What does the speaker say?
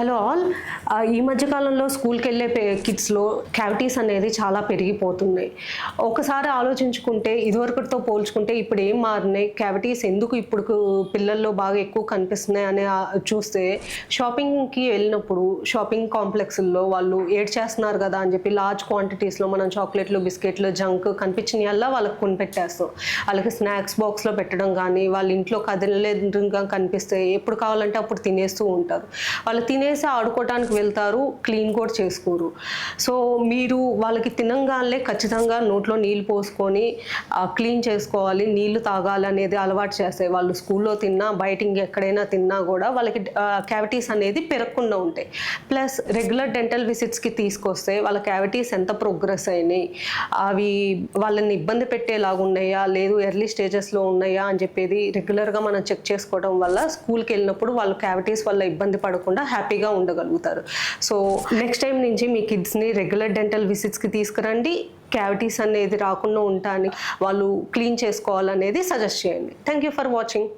Hello all. ఈ మధ్యకాలంలో స్కూల్కి వెళ్ళే కిడ్స్లో క్యావిటీస్ అనేది చాలా పెరిగిపోతున్నాయి. ఒకసారి ఆలోచించుకుంటే ఇదివరకటితో పోల్చుకుంటే ఇప్పుడు ఏం మారినాయి? క్యావిటీస్ ఎందుకు ఇప్పుడు పిల్లల్లో బాగా ఎక్కువ కనిపిస్తున్నాయి అని చూస్తే షాపింగ్కి వెళ్ళినప్పుడు షాపింగ్ కాంప్లెక్స్లో వాళ్ళు ఏడ్ చేస్తున్నారు కదా అని చెప్పి లార్జ్ క్వాంటిటీస్లో మనం చాక్లెట్లు బిస్కెట్లు జంక్ కనిపించినల్లా వాళ్ళకి కొనిపెట్టేస్తాం. వాళ్ళకి స్నాక్స్ బాక్స్లో పెట్టడం కానీ వాళ్ళ ఇంట్లో కదిలేదుగా కనిపిస్తే ఎప్పుడు కావాలంటే అప్పుడు తినేస్తూ ఉంటారు. వాళ్ళు తినే తినేసి ఆడుకోవటానికి వెళ్తారు క్లీన్ కూడా చేసుకోరు. సో మీరు వాళ్ళకి తినంగానే ఖచ్చితంగా నోట్లో నీళ్ళు పోసుకొని క్లీన్ చేసుకోవాలి నీళ్ళు తాగాలి అనేది అలవాటు చేస్తే వాళ్ళు స్కూల్లో తిన్నా బయట ఎక్కడైనా తిన్నా కూడా వాళ్ళకి క్యావిటీస్ అనేది పెరగకుండా ఉంటాయి. ప్లస్ రెగ్యులర్ డెంటల్ విజిట్స్కి తీసుకొస్తే వాళ్ళ క్యావిటీస్ ఎంత ప్రోగ్రెస్ అయినాయి అవి వాళ్ళని ఇబ్బంది పెట్టేలాగా ఉన్నాయా లేదు ఎర్లీ స్టేజెస్లో ఉన్నాయా అని చెప్పేది రెగ్యులర్గా మనం చెక్ చేసుకోవడం వల్ల స్కూల్కి వెళ్ళినప్పుడు వాళ్ళు క్యావిటీస్ వల్ల ఇబ్బంది పడకుండా హ్యాపీగా ఉండగలుగుతారు. సో నెక్స్ట్ టైం నుంచి మీ కిడ్స్ని రెగ్యులర్ డెంటల్ విజిట్స్కి తీసుకురండి. క్యావిటీస్ అనేది రాకుండా ఉంటాని వాళ్ళు క్లీన్ చేసుకోవాలనేది సజెస్ట్ చేయండి. Thank you for watching